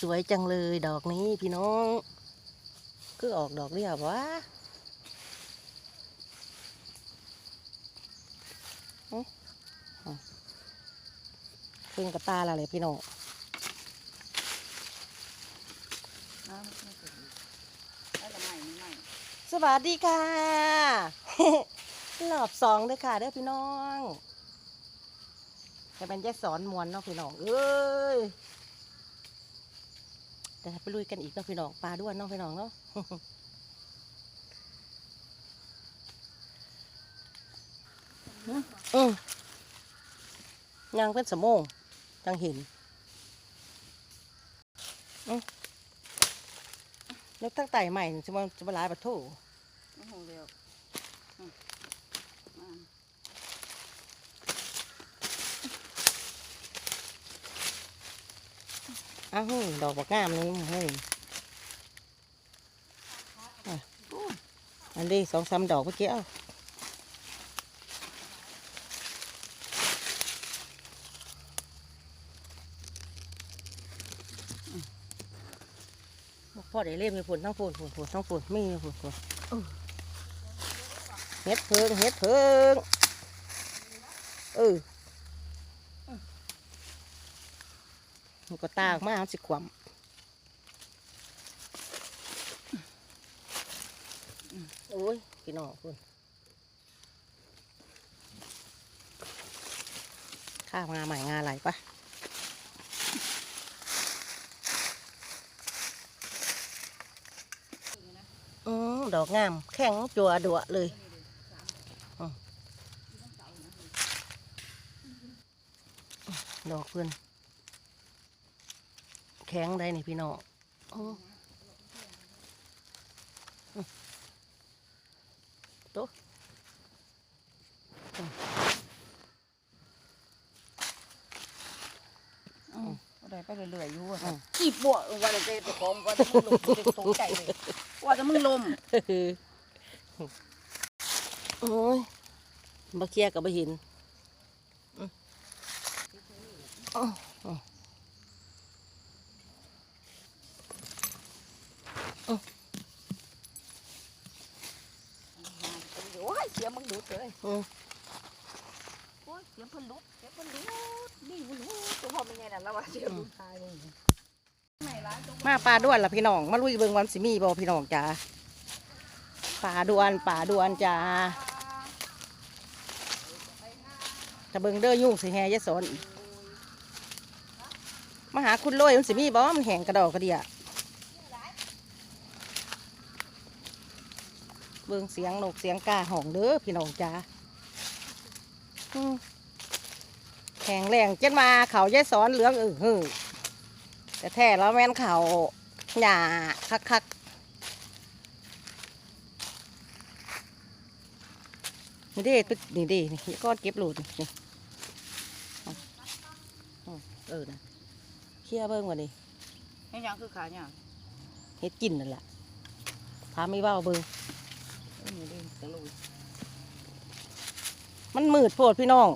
สวยจังเลยดอกนี้พี่น้องคือออกดอกเรียบวะเพิ่งกับตาและเลยพี่น้องสวัสดีค่ะรอบสองเด้อค่ะเด้อพี่น้องจะเป็นแยกสอนมวนเนาะพี่น้อง เอ้ย เดี๋ยวไปลุยกันอีกเนาะพี่น้องปลาด้วนเนาะพี่น้องเนาะอืมยังเป็นสมองยังเห็นอืมแล้วตั้งไต่ใหม่นี่จะมาจะมาลายประตูไม่หเดียวอืมมา อ้าวเฮ้ยดอกบักงามนี่เฮ้ยอะอันนี้สองสามดอกเมื่อกี้เอ้าพ่อได้เล่มมีผลทั้งผลผลผลทั้งผลไม่มีผลผลเฮ็ดเพิงเฮ็ดเพิงเออ มันก็ตากมาสิความโอ้ยพี่น้องคุณข้าวงาใหม่งาอะไรปะอืมดอกงาม แข็งจัวดัวเลยดอกเพื่อน แข็งได้นี่พี่น้องอืมอืมโต๊ะอืมเอาได้ไปเรื่อยๆอยู่อะอืมขี้ปวดว่าจะเจะของว่าจะมึงลมจะตกใจเลยว่าจะมึงลมโอ้ยบะเคียกับบะหินอืมอ้าวอ้าว โอ้ยเสียงมึงดุดเลยอืมโอ้ยเสียงเพิ่นดุดเสียงเพิ่นดุดนี่มันดุดตัวพ่อเป็นไงน่ะแล้วว่าเสียงดุดทายมึงไหนร้านตรงมาปลาด้วนล่ะพี่น้อง มาลุยเบิ่งวันสิมีบ่พี่น้องจ้าปลาด้วนปลาด้วนจ้าจะเบิ่งเด้อยุ่งสิแฮยะสอนอีกมาหาคุณโรยมันสิมีบ่มันแห้งกระดอกกระเดีย เบิ่งเสียงนกเสียงกาห้องเด้อพี่น้องจ้าอืมแข็งแรงเจ็ดมาเขายายสอนเหลืองเออหือแต่แท้แล้วแม่นเขาหยาคักคักๆนี่เด้ตึกนี่เด้นี่ก้อนเก็บโหลดนี่นี่เอาเอาเออนะเคลียร์เบิ้งวันนี้ให้ยังคือขาเนี่ยเฮ็ดกินนั่นแหละพาไม่เบ้าเบิ้ง มันมืดโพดพี่น้อง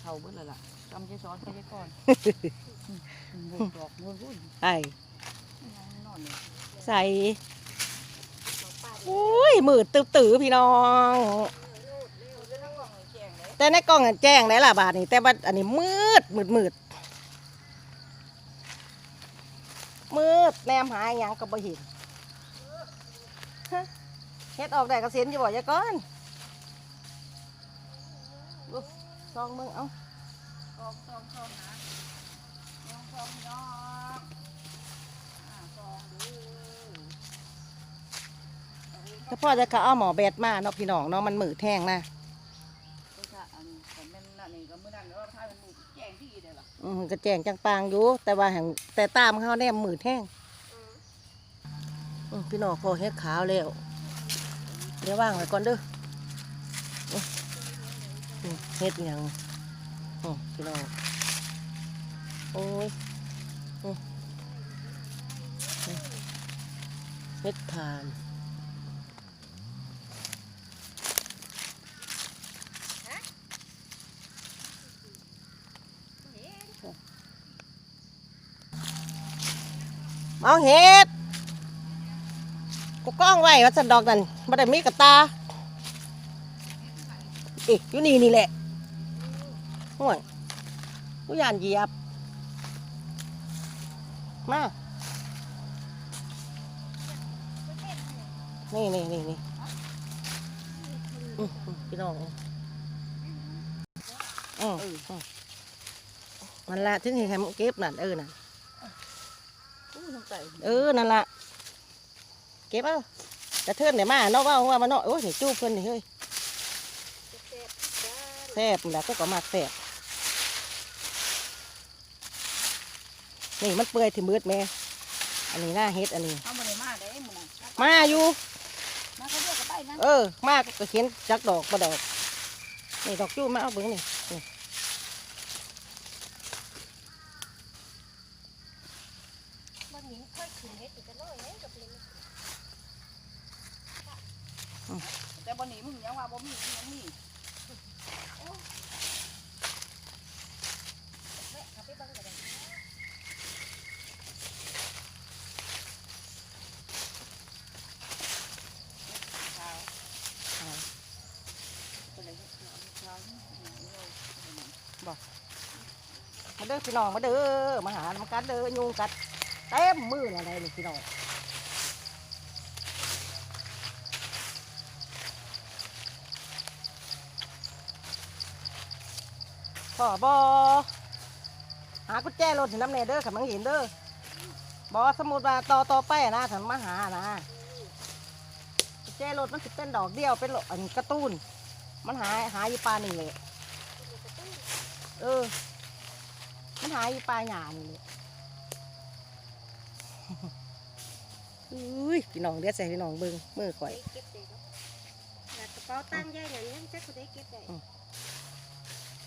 เท่าเบิดแล้วล่ะจำใจซ้อนไปใจก่อนหมดดอกหมดรุ่นไอ้นอนเนี่ยใส่อุ้ยมืดตื้อตื้อๆพี่น้อง แต่ในกล้องอะแจ้งได้ล่ะบาทนี่แต่ว่าอันนี้มืดมืดมืดมืดแนมหาอหยังก็บ่เห็นฮะ เฮ็ดออกได้ก็เสียนอยู่บ่ยายก้อนดูซองมึงเอาซองซองซองนะซองซองน้องอ่าซองดูถ้าพ่อจะเขาเอาหมอแบดมาเนาะพี่น้องเนาะมันมืดแห้งนะก็จะอันนี้แต่แม่นนั่นนี่ก็มื้อนั้นแล้วถ้ามันหมูแจ้งที่เด้อล่ะอืมก็แจ้งจังปางอยู่ แต่ว่าแห่งแต่ตามเขาแนมมืดแห้งอืม พี่น้องพอเฮ็ดขาวแล้วเดี๋ยวว่างไว้ก่อนเด้อเฮ็ดอหยังอืมพี่น้องโอ้ยเฮ็ดทานเอาเห็ด กูกล้องไว้ว่าสันดอกนั่นบ่ได้มีกระตาอีกอยู่นี่นี่แหละห่วยกูยานเหยียบ มานี่นี่นี่นี่อืมอืมพี่น้องอืมอืมอืมมันละถึงเห็นใคมันเก็บนั่นเออน่ะอู้สงสัยเออนั่นละ เก็บเอากระเทือนเดี๋ยวมาเนาะว่าว่ามันเนาะโอ้ยนี่จูบเพิ่นนี่เฮ้ยแซ่บแล้วก็ก็มากแซ่บนี่มันเปื่อยที่มืดแม่อันนี้หน้าเฮ็ดอันนี้เขาบ่ได้มาได้มื้อนั้นมาอยู่มาเขาเรียกกันไปนะเออมากก็เขียนจักดอกประดอกนี่ดอกจูบมาเอาเบิ่งนี่นี่ บางนี้ค่อยขึ้นเฮ็ดอีกกันน้อยเลยกับเลย แต่บ่หนีมึงยังว่าบ่มียังมี แม่เอาไปเบังกันเลย ข้าวคนไหนข้าวข้าว มาเด้อ พี่น้องมาเด้อมาหาน้ำกัดเด้อยุงกัดเต็มมืออะไรนี่พี่น้องพ่อบอหากุญแจรถถึงน้ำเนเด้อขันมังเห็นเด้อบอสมุดว่าต่อต่อไปนะขันมาหานะกุญแจรถมันสิเป็นดอกเดียวเป็นโลอันกระตูนมันหาหาอยู่ปลาหนี่งเลยเออ มันหาย อยู่ปลายหยานี่เลยอุ้ยพี่น้องเรียกใส่พี่น้องเบิ้งมือข่อยได้เก็บได้เนาะหากระเป๋าตังค์ใหญ่นั่นยังจักคนได้เก็บได้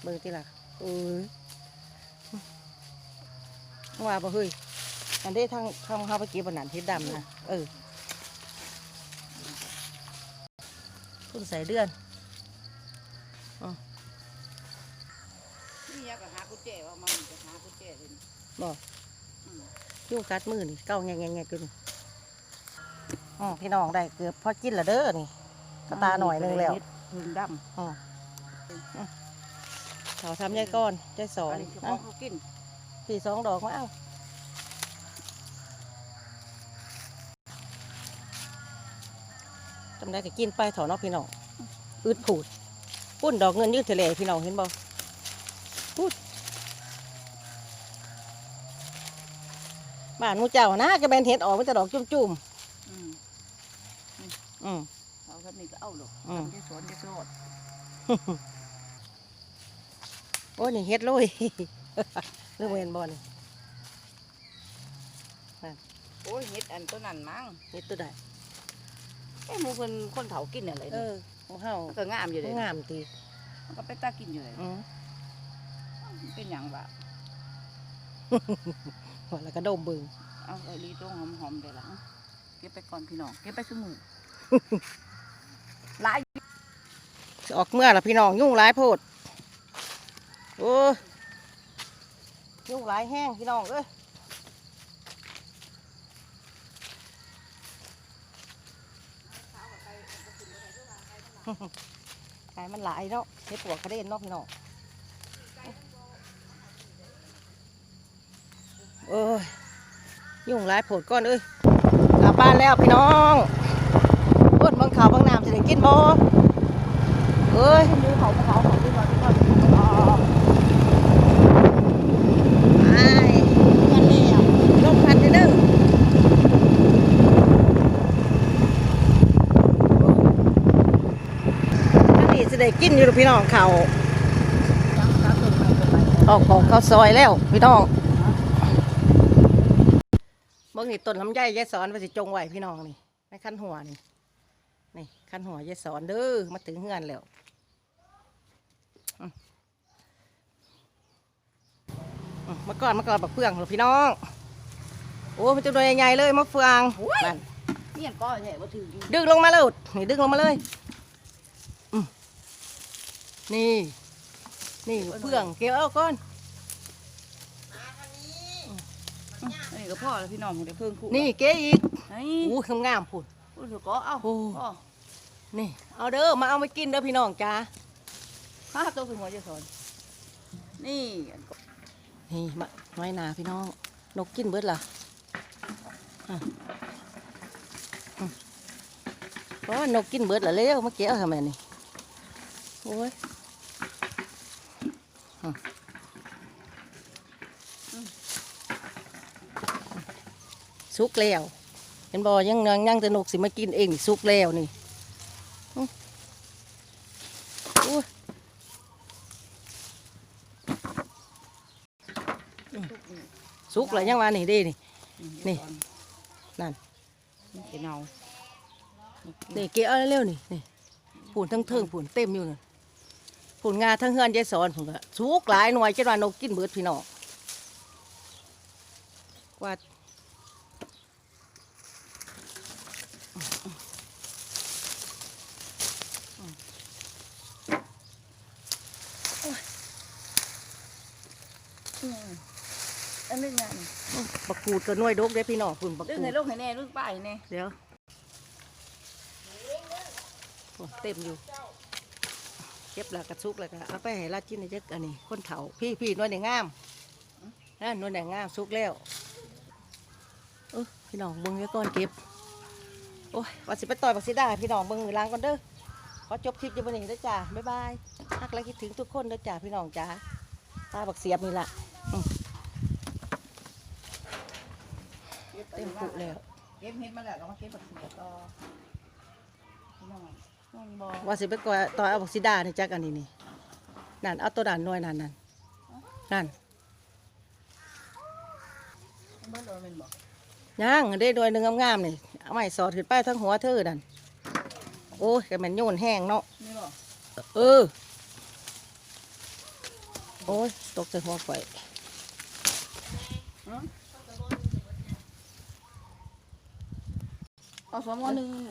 เบิ้งที่ละเออว่าบ่เฮ้ยอันนี้ทางทางเขาไปเก็บบันนันที่ดำนะเออคุณใส่เดือนนี่อยากหากุ ญแจว่ามันจะหากุญแจเลยบอกยุ่งกัดมือนี่เก้าแง่แง่แง่กึนอ๋อพี่น้องได้เกือบพอกินละเด้อนี่กระตาหน่อยหนึงแล้วถึงดอ๋ออะเขาทำยายก้อนยายสอนนะสี่สองดอกมาเอาจำได้ก็กินไปถอนอกพี่น้องอืดผูดปุ้นดอกเงินยืดทะเลพี่น้องเห็นบ่พูด บ้านหมูเจ้านะก็แบนเห็ดออกมันจะดอกจุ่มอืมๆอืมเขาทำนี่ก็เอาหรอกอืม ทำที่สวนที่สวนโอ้ยนี่เฮ็ดโรยเรื่องเวนบอลโอ้ยเฮ็ดอันตัวนั้นมั้งเฮ็ดตัวใดเอ้หมูเพิ่นคนเฒ่ากินอะไรเอนี่อหมูเฮามันก็งามอยู่เลยงามตีมันก็ไปตากินอยู่เลยอืมมันเป็นหยังวะหัว แล้วก็ดมเบึงเอาไอ้ลีตรงหอมๆได้ละเก็บไปก่อนพี่น้องเก็บไปสมุนหลายสิออกเมื่อละพี่น้องยุ่งหลายโพดโอ้ยยุ่งหลายแห้งพี่น้องเอ้ยขายมันหลายเนาะเฮ็ดปวกกระเด็นเนาะพี่น้อง เอ้ย ยุ่งหลายโผดก้อนเอ้ยกลับบ้านแล้วพี่น้องพูดบางข่าวบางน้ำจะได้กินบ่เอ้ยดูเขาเขาเขาดูเขาดูเขาอ๋อไปเงินแล้วลมพัดเด้ออันนี้จะได้กินอยู่พี่น้องเขาออกของเขาซอยแล้วพี่น้อง นี่ต้นลำไยยายสอนว่าสิจงไว้พี่น้องนี่ในขั้นหัวนี่นี่ขั้นหัวยายสอนเด้อมาถึงเฮือนแล้วอืมอืมมาก่อนมาก่อนบักเฟืองเหรอพี่น้องโอ้มันจะโดยใหญ่ๆเลยมะเฟืองนั่นนี่ยังก็เนี่ยว่าถืออยู่ดึงลงมาเลยนี่ดึงลงมาเลยอืมนี่ นี่มะเฟืองเกี่ยวเอาก่อน ม อันนี้ ก็พ่อแล้วพี่น้องเดี๋ยวเพิ่งคู่นี่เก๋อีกไอ้อู้งามๆพุ่นพูดเถอะก็เอาโอ้พ่อนี่ เอาเด้อมาเอาไปกินเด้อพี่น้องจ้าข้าตัวถึงหัวจะสอนนี่นี่มาน้อยหนาพี่น้อง นกกินเบิดล่ะอะอืมเพราะว่านกกินเบิดล่ะเร็วมาเกี่ยวทำไมนี่โอ้ยอืม สุกแล้ว เห็นบอยังยังยังแต่นกสิมากินเองนี่สุกแล้วนี่อืมโอ้ยสุกแล้วยังว่านี่เด้นี่นี่นั่นเห็นเอานี่เกะเอาเร็วๆนี่นี่ผุนทั้งเทิงผุนเต็มอยู่นั่นผุนงาทั้งเฮือนยายสอนผุนก็สุกหลายหน่วยจังว่านกกินเบิดพี่น้องว่า อันนี้ไงบักกูดก็หน่วยดกเด้พี่น้องผุนบักดึงกูให้ดลูกให้แน่ลูกป้ายแน่เดี๋ยวโอ้เต็มอยู่เก็บแล้วกระซุกแล้วก็เอาไปให้ราดจิ้นในเจ๊กอันนี้คนเถาพี่พี่นวลแดงงามนั่นนวลแดงงามซุกแล้วเออพี่น้องเบิ้งไว้ก่อนเก็บโอ้ยว่าสิไปต่อยบักสิได้พี่น้องเบิ้งมือล้างก่อนเด้อขอจบคลิปอยู่บนนี้เด้อจ้าบ๊ายบายฮักและคิดถึงทุกคนเด้อจ้าพี่น้องจ้าตาบักเสียบนี่ล่ะอืม เต็มปุแล้วเก็บเห็ดมาแล้วเรามาเก็บผักเสียต่อพี่น้องน้องบอว่าสิไปก่อยต่อยเอาบักซิดานี่จักอันนี้นี่นั่นเอาตัวด่านหน่วยนั่นนั่นนั่นเมื่อโดนเป็นบอกย่างได้หน่วยหนึ่งงามๆนี่เอาไม้สอดขึ้นไปทั้งหัวเธอนั่นโอ้ยก็แมันโยนแห้งเนาะนี่บอกเออ โอ้ย ตกใส่หัวข่อ ยเอาสองวันหนึ่ง